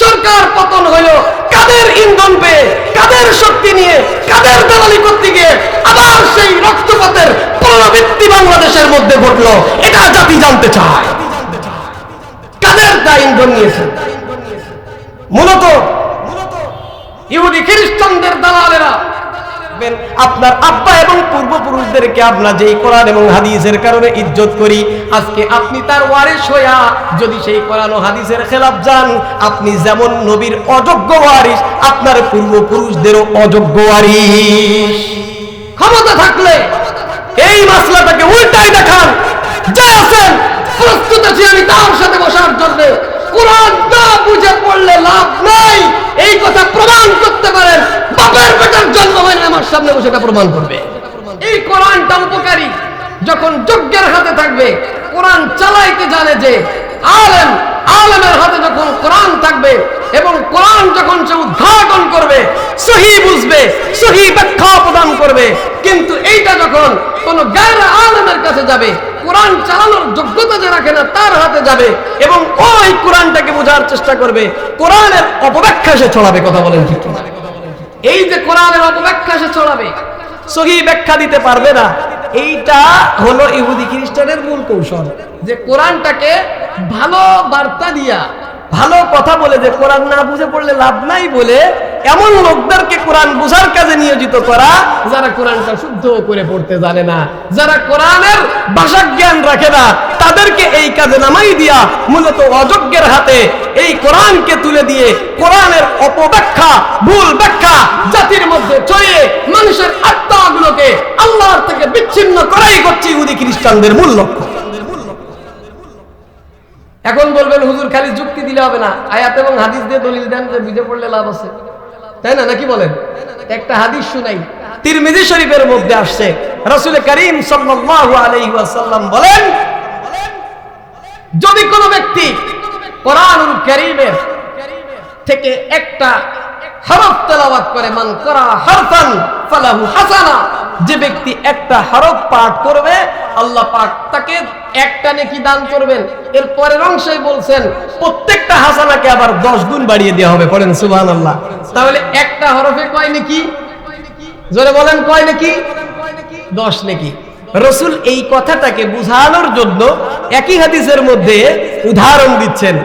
সরকার পতন হইল। কাদের ইন্ধন পেয়ে, কাদের শক্তি নিয়ে, কাদের দালালি করতে গিয়ে আবার সেই রক্তপাতের পুনরাবৃত্তি বাংলাদেশের মধ্যে ঘটলো, এটা জাতি জানতে চায়। কাদের তা ইন্ধন নিয়েছেন মূলত ইহুদি খ্রিস্টানদের দালালেরা দেখবেন, আপনার আব্বা এবং পূর্বপুরুষদেরকে আমরা যেই কোরআন এবং হাদিসের কারণে ইজ্জত করি আজকে আপনি তার ওয়ারিস হইয়া যদি সেই কোরআন ও হাদিসের খেলাফ যান আপনি যেমন নবীর অযোগ্য ওয়ারিস আপনার পূর্বপুরুষদেরও অযোগ্য ওয়ারিস ক্ষমতা থাকলে এই মাসলাটাকে উল্টাই দেখান। যা আছেন প্রস্তুত আছি আমি তার সাথে বসার জন্য কোরআন না বুঝে পড়লে লাভ নাই এই কথা প্রমাণ করতে পারেন বাপের বেটার জন্ম হয়নি আমার সামনে বসে এটা প্রমাণ করবে এই কোরআনটা উপকারী যখন যজ্ঞের হাতে থাকবে, কোরআন চালাইতে জানে যে আলেম, আলেমের হাতে যখন কোরআন থাকবে এবং কোরআন যখন সে উদ্ঘাটন করবে, সহি বুঝবে, সহি ব্যাখ্যা প্রদান করবে, কিন্তু এইটা যখন কোন গায়ের আলেমের কাছে যাবে, কোরআন চালানোর যোগ্যতা যে রাখে না, তার হাতে যাবে এবং ওই কোরআনটাকে বোঝার চেষ্টা করবে, কোরআনের অপব্যাখ্যা সে ছড়াবে, কথা বলেন ঠিক কিনা? এই যে কোরআনের অপব্যাখ্যা সে ছড়াবে, সহি ব্যাখ্যা দিতে পারবে না। এইটা হলো ইহুদি খ্রিস্টানের মূল কৌশল, যে কোরআনটাকে ভালো বার্তা দিয়া, ভালো কথা বলে, যে কোরআন না বুঝে পড়লে লাভ নাই বলে এমন লোকদেরকে কোরআন বোঝার কাজে নিয়োজিত করা যারা কোরআনটা শুদ্ধ করে পড়তে জানে না, যারা কোরআনের ভাষা জ্ঞান রাখে না, তাদেরকে এই কাজে নামাই দিয়া মূলত অযোগ্যের হাতে এই কোরআনকে তুলে দিয়ে কোরআনের অপব্যাখ্যা, ভুল ব্যাখ্যা জাতির মধ্যে ছড়িয়ে মানুষের আত্মাগুলোকে আল্লাহর থেকে বিচ্ছিন্ন করাই করছে ইহুদি খ্রিস্টানদের মূল লক্ষ্য। এখন বলবেন, হুজুর, খালি যুক্তি দিলে হবে না। আয়াত এবং হাদিস দিয়ে দলিল দেন যে বুঝে পড়লে লাভ আছে। তাই না, নাকি বলেন? একটা হাদিস শুনাই। তিরমিজি শরীফের মধ্যে আসছে, রাসূল করিম সাল্লাল্লাহু আলাইহি ওয়াসাল্লাম বলেন, যদি কোনো ব্যক্তি কোরআনুল কারীমের থেকে একটা হরফ তেলাওয়াত করে, মান করা হরফান ফালাহু হাসানা। যে ব্যক্তি একটা হরফ পাঠ করবে, আল্লাহ পাক তাকে একটা নেকি দান করবেন। এর পরের বলছেন, প্রত্যেকটা হাসানাকে আবার দশ গুণ বাড়িয়ে দেওয়া হবে। পড়েন সুবহানাল্লাহ। তাহলে একটা হরফে কয় নেকি? জোরে বলেন, কয় নেকি? দশ নেকি। রসুল এই কথাটাকে বুঝানোর জন্য একই হাদিসের মধ্যে উদাহরণ দিচ্ছেন।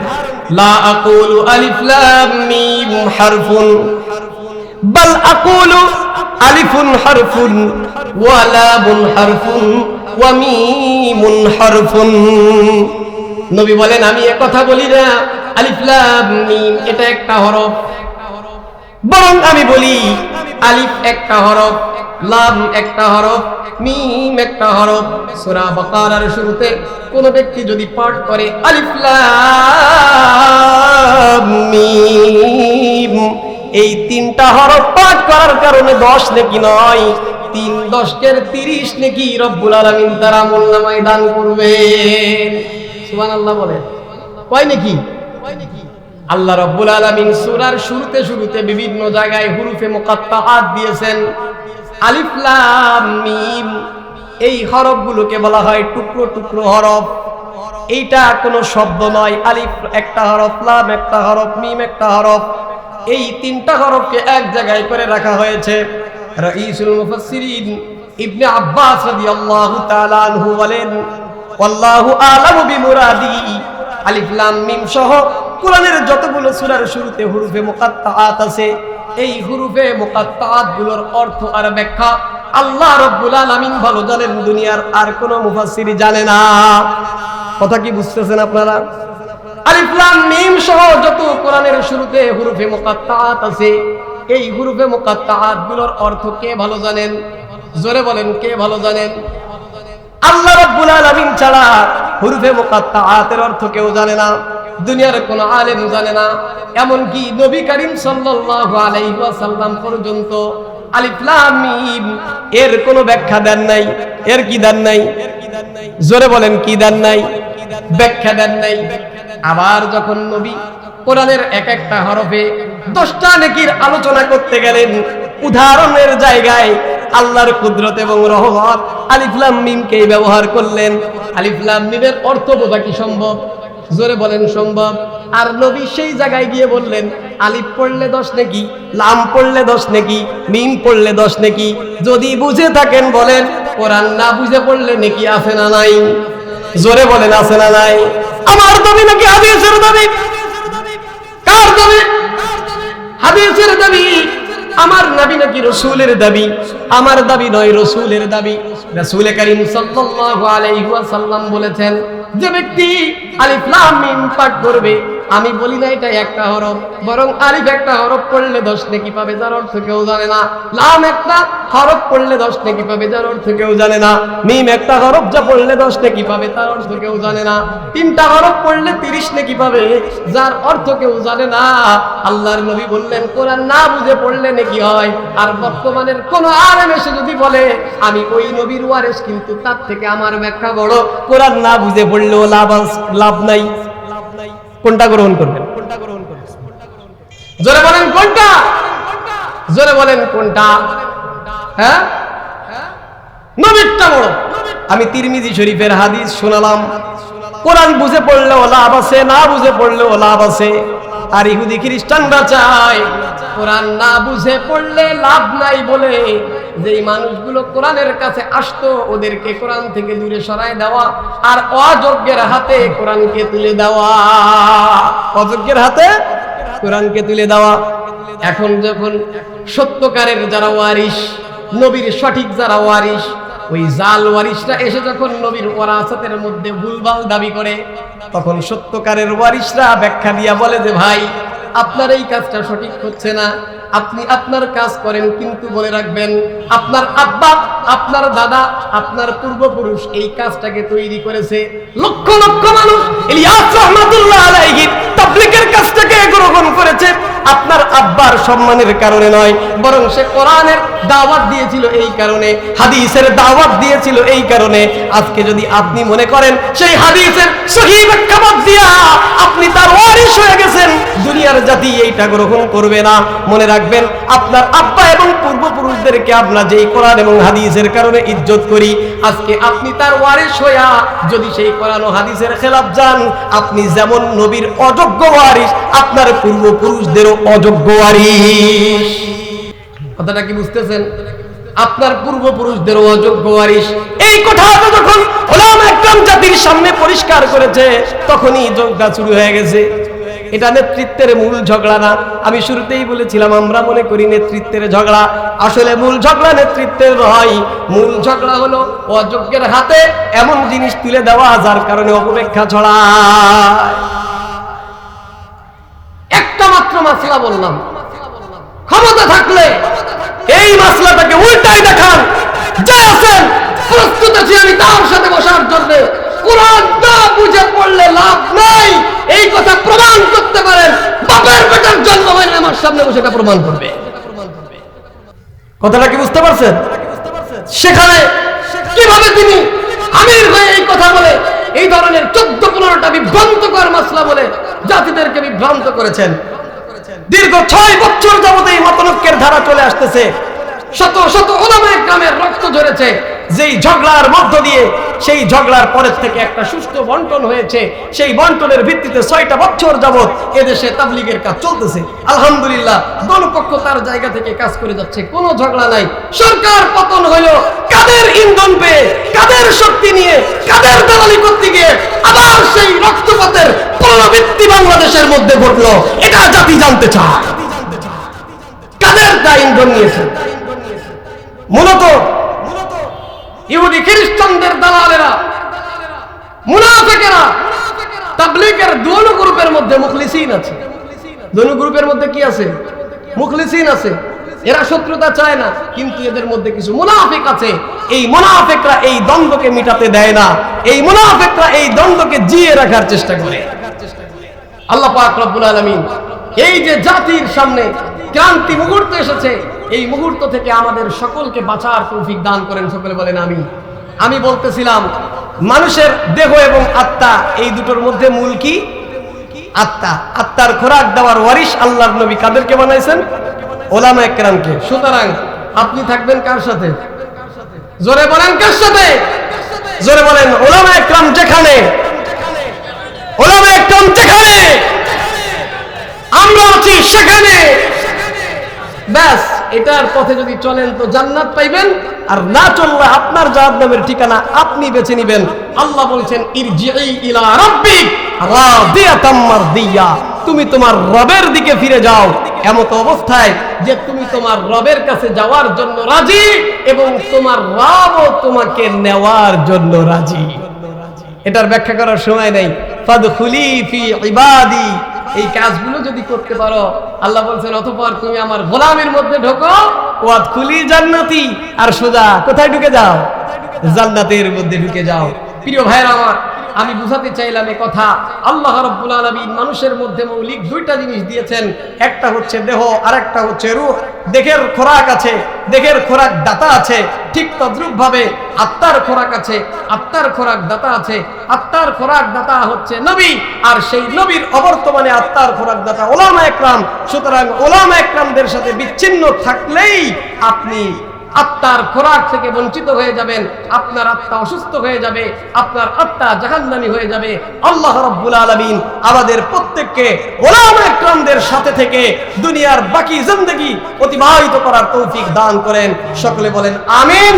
নবী বলেন, আমি কথা বলি না। আলিফ লাম মিম, এটা একটা হরফ। বরং আমি বলি, আলিফ একটা হরফ, লাম একটা হরফ, মিম একটা হরফ। সূরা বাকারার শুরুতে কোন ব্যক্তি যদি পাঠ করে, আলিফ লাম করার কারণে দশ নাকি নয়। তিন দশকের তিরিশ নাকি রব্বুল আলামিন তারা মোল্লামায় দান করবে। সুবহানাল্লাহ বলে। কয় নাকি? আল্লাহ রব্বুল আলামিন সূরার শুরুতে শুরুতে বিভিন্ন জায়গায় হুরুফে মুকাত্তাআত দিয়েছেন। আলিফ লাম মিম। এই হরফগুলোকে বলা হয় টুকরো টুকরো হরফ। এইটা কোনো শব্দ নয়। আলিফ একটা হরফ, লাম একটা হরফ, মিম একটা হরফ। এই তিনটা হরফকে এক জায়গায় করে রাখা হয়েছে। রাইসুল মুফাসসিরিন ইবনে আব্বাস রাদিয়াল্লাহু তাআলা আনহু বলেন আল্লাহু আলামু বিমুরাদি, আলিফ লাম মিম সহ কোরআনের যতগুলো সূরার শুরুতে হুরুফে মুকাত্তাআত আছে, এই হুরুফে মুকাত্তাআতগুলোর অর্থ আর ব্যাখ্যা আল্লাহ রাব্বুল আলামিন ভালো জানেন, দুনিয়ার আর কোনো মুফাসসির জানে না। কথা কি বুঝতেছেন আপনারা? আলিফ লাম মিম সহ যত কোরআনের শুরুতে হুরুফে মুকাত্তাআত আছে, এই হুরুফে মুকাত্তাআতগুলোর অর্থ কে ভালো জানেন? জোরে বলেন, কে ভালো জানেন? আল্লাহ রাব্বুল আলামিন ছাড়া হুরুফে মুকাত্তাআতের অর্থ কেউ জানে না, দুনিয়ার কোন আলেম জানে না। এমনকি নবী করিম সাল্লাল্লাহু আলাইহি ওয়াসাল্লাম পর্যন্ত আলিফ লাম মিম এর কোনো ব্যাখ্যা দেন নাই। এর কি দেন নাই? জোরে বলেন, কি দেন নাই? ব্যাখ্যা দেন নাই। আবার যখন নবী কোরআনের এক একটা হরফে দশটা নেকির আলোচনা করতে গেলেন, উদাহরণের জায়গায় আল্লাহর কুদরত এবং রহমত আলিফলাম মিমকে ব্যবহার করলেন। আলিফলাম মিমের অর্থ বোঝা কি সম্ভব? জোরে বলেন সম্ভব। আর নবী সেই জায়গায় গিয়ে বললেন, আলিফ পড়লে দশ নাকি, লাম পড়লে দশ নাকি, মিম পড়লে দশ নাকি। যদি বুঝে থাকেন বলেন, কোরআন না বুঝে পড়লে নাকি আছে না নাই? জোরে বলেন, আছে না নাই? আমার দাবি নাকি হাদিসের দাবি কার দাবি হাদিসের দাবি আমার নবী নাকি রসুলের দাবি আমার দাবি নয়, রসুলের দাবি। রাসূল করিম সাল্লাল্লাহু আলাইহি ওয়াসাল্লাম বলেছেন, যে ব্যক্তি আলিফ লাম মিম পাঠ করবে, আমি বলি না এটা একটা হরফ, বরং আলিফ একটা হরফ পড়লে দশ নেকি পাবে, যার অর্থ কেউ জানে না। লাম একটা হরফ পড়লে দশ নেকি পাবে, যার অর্থ কেউ জানে না। মিম একটা হরফ যা পড়লে দশ নেকি পাবে, তার অর্থ কেউ জানে না। তিনটা হরফ পড়লে তিরিশ নেকি পাবে, যার অর্থ কেউ জানে না। আল্লাহর নবী বললেন, কোরআন না বুঝে পড়লে নাকি হয়, আর বর্তমানের কোন আলেম এসে যদি বলে, আমি ওই নবীর ওয়ারেস কিন্তু তার থেকে আমার ব্যাখ্যা বড়। কোরআন না বুঝে পড়লেও লাভ লাভ নাই। কোনটা গ্রহণ করবেন? জোরে বলেন কোনটা? জোরে বলেন কোনটা? হ্যাঁ? নবীরটা বড়। আমি তিরমিজি শরীফের হাদিস শোনালাম। কোরআন বুঝে পড়লেও লাভ আছে, না বুঝে পড়লেও লাভ আছে। আর ইহুদি খ্রিস্টানরা চায়, কোরআন না বুঝে পড়লে লাভ নাই বলে। যেই মানুষগুলো কোরআনের কাছে আসতো, ওদেরকে কোরআন থেকে দূরে সরায় দেওয়া আর অযোগ্যের হাতে কোরআনকে তুলে দেওয়া। অযোগ্যের হাতে কোরআনকে তুলে দেওয়া। এখন যখন সত্যকারের যারা ওয়ারিস নবীর সঠিক যারা ওয়ারিস ওই জাল ওয়ারিসরা এসে যখন নবীর ওয়ারাসাতের মধ্যে ভুলভাল দাবি করে, তখন সত্যকারের ওয়ারিসরা ব্যাখ্যা দিয়া বলে যে, ভাই আপনার এই কাজটা সঠিক হচ্ছে না। আপনি আপনার কাজ করেন, কিন্তু বলে রাখবেন, আপনার আব্বা, আপনার দাদা, আপনার পূর্বপুরুষ এই কাজটাকে তৈরি করেছে লক্ষ লক্ষ মানুষ। ইলিয়াস রহমাতুল্লাহ আলাইহি তাবলীগের কাজটাকে গ্রহণ করেছে। আপনার আব্বার সম্মানের কারণে নয়, বরং সে কোরআনের দাওয়াত দিয়েছিল এই কারণে, হাদিসের দাওয়াত দিয়েছিল এই কারণে। আজকে যদি আপনি মনে করেন, সেই হাদিসের আপনি তার ওয়ারিশ হয়ে গেছেন, দুনিয়ার জাতি এইটা গ্রহণ করবে না। মনে রাখবেন, আপনার আব্বা এবং পূর্বপুরুষদেরকে আমরা যেই কোরআন এবং হাদিসের কারণে ইজ্জত করি, আজকে আপনি তার ওয়ারিশ হইয়া যদি সেই কোরআন ও হাদিসের খেলাফ যান, আপনি যেমন নবীর অযোগ্য ওয়ারিশ, আপনার পূর্বপুরুষদেরও অযোগ্য ওয়ারিশ। কথাটা কি বুঝতেছেন? আপনার পূর্বপুরুষদেরও অযোগ্য ওয়ারিশ। এই কথাটা যখন ওলামা একরাম জাতির সামনে পরিষ্কার করেছে, তখনই যোগটা শুরু হয়ে গেছে। এটা নেতৃত্বের মূল ঝগড়া না। আমি শুরুতেই বলেছিলাম, আমরা মনে করি নেতৃত্বের ঝগড়া। আসলে মূল ঝগড়া নেতৃত্বের নয় মূল ঝগড়া হলো অযোগ্যের হাতে এমন জিনিস তুলে দেওয়া, যার কারণে অপেক্ষা ছড়ায়। মাসলা বললাম। ক্ষমতা থাকলে এই মাসলাটাকে উল্টাই দেখান। যা আছেন, প্রস্তুত আছি আমি তার সাথে বসার জন্য। কোরআন বুঝে পড়লে লাভ নাই। এই কথা প্রমাণ করতে পারেন। বাপের বেটার জন্ম হয়নি, আমার সামনে বসে এটা প্রমাণ করবে। কথাটা কি বুঝতে পারছেন? সেখানে কীভাবে তিনি আমির হয়ে এই কথা বলে, এই ধরনের চোদ্দ পনেরোটা বিভ্রান্তকর মাসলা বলে জাতিদেরকে বিভ্রান্ত করেছেন? দীর্ঘ ছয় বছর যাবত এই মতনৈক্যের ধারা চলে আসতেছে। শত শত ওলামায়ে গ্রামের রক্ত ঝরেছে। যেই ঝগড়ার মধ্য দিয়ে সেই ঝগড়ার পরের থেকে একটা সুস্থ বন্টন হয়েছে। সেই বন্টনের ভিত্তিতে ছয়টা বছর যাবত এদেশে তাবলিগের কাজ চলতেছে। আলহামদুলিল্লাহ, দলপক্ষ তার জায়গা থেকে কাজ করে যাচ্ছে। কোনো ঝগড়া নাই। সরকার পতন হলো। কাদের ইন্ধন পেয়ে, কাদের শক্তি নিয়ে, কাদের দালালি করতে গিয়ে পুনরাবৃত্তি বাংলাদেশের মধ্যে ঘটলো, এটা জাতি জানতে চায়। কাদের দা ইন্ধন নিয়েছে? মূলত ইহুদি খ্রিস্টানদের দালালেরা, মুনাফেকেরা, তাবলিগের দোনো গ্রুপের মধ্যে মুখলিসিন আছে। দোনো গ্রুপের মধ্যে কি আছে? মুখলিসিন আছে। এরা শত্রুতা চায় না, কিন্তু এদের মধ্যে কিছু মুনাফিক আছে। এই মুনাফিকরা এই দ্বন্দ্বকে মিটাতে দেয় না। এই মুনাফিকরা এই দ্বন্দ্বকে জিয়ে রাখার চেষ্টা করে। আল্লাহ পাক রব্বুল আলামিন, এই যে জাতির সামনে ক্রান্তি মুহূর্ত এসেছে, এই মুহূর্ত থেকে আমাদের সকলকে বাঁচার তৌফিক দান করেন, সকলে বলেন আমি আমি বলতেছিলাম, মানুষের দেহ এবং আত্মা, এই দুটোর মধ্যে মূল কি? আত্মা। আত্মার খোরাক দেওয়ার ওয়ারিশ আল্লাহর নবী কাদেরকে বানাইছেন? ওলামা একরামকে। সুতরাং আপনি থাকবেন কার সাথে? জোরে বলেন কার সাথে? জোরে বলেন ওলামা একরাম যেখানে আপনি বেছে নেবেন। আল্লাহ বলছেন তুমি তোমার রবের দিকে ফিরে যাও। এমত অবস্থায় যে তুমি তোমার রবের কাছে যাওয়ার জন্য রাজি এবং তোমার রবও তোমাকে নেওয়ার জন্য রাজি। এটার ব্যাখ্যা করার সময় নেই। ফাদখুলি ফি ইবাদি। এই কাজগুলো যদি করতে পারো, আল্লাহ বলছেন, অতপর তুমি আমার গোলামের মধ্যে ঢোকো, ওয়াদখুলি জান্নাতি। আর সোজা, কোথায় ঢুকে যাও? জান্নাতের মধ্যে ঢুকে যাও। প্রিয় ভাইয়েরা আমার আমি বুঝাতে চাইলাম এ কথা। আল্লাহ রাব্বুল আলামিন মানুষের মধ্যে মৌলিক দুইটা জিনিস দিয়েছেন। একটা হচ্ছে দেহ আর একটা হচ্ছে রূহ। দেহের খোরাক আছে, দেহের খোরাক দাতা আছে, ঠিক তদ্রুপ ভাবে আত্মার খোরাক আছে, আত্মার খোরাক দাতা আছে। আত্মার খোরাক দাতা হচ্ছে নবী, আর সেই নবীর অবর্তমানে আত্মার খোরাক দাতা ওলামা একরাম। সুতরাং ওলামা একরামদের সাথে বিচ্ছিন্ন থাকলেই আপনি আত্মার খোরাক থেকে বঞ্চিত হয়ে যাবেন, আপনার আত্মা অসুস্থ হয়ে যাবে, আপনার আত্মা জাহান্নামি হয়ে যাবে। আল্লাহ রব্বুল আলমিন আমাদের প্রত্যেককে ওলাম একরামদের সাথে থেকে দুনিয়ার বাকি জিন্দগি অতিবাহিত করার তৌফিক দান করেন। সকলে বলেন, আমিন।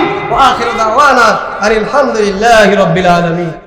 আলহামদুলিল্লাহ রব্বিল আলামিন।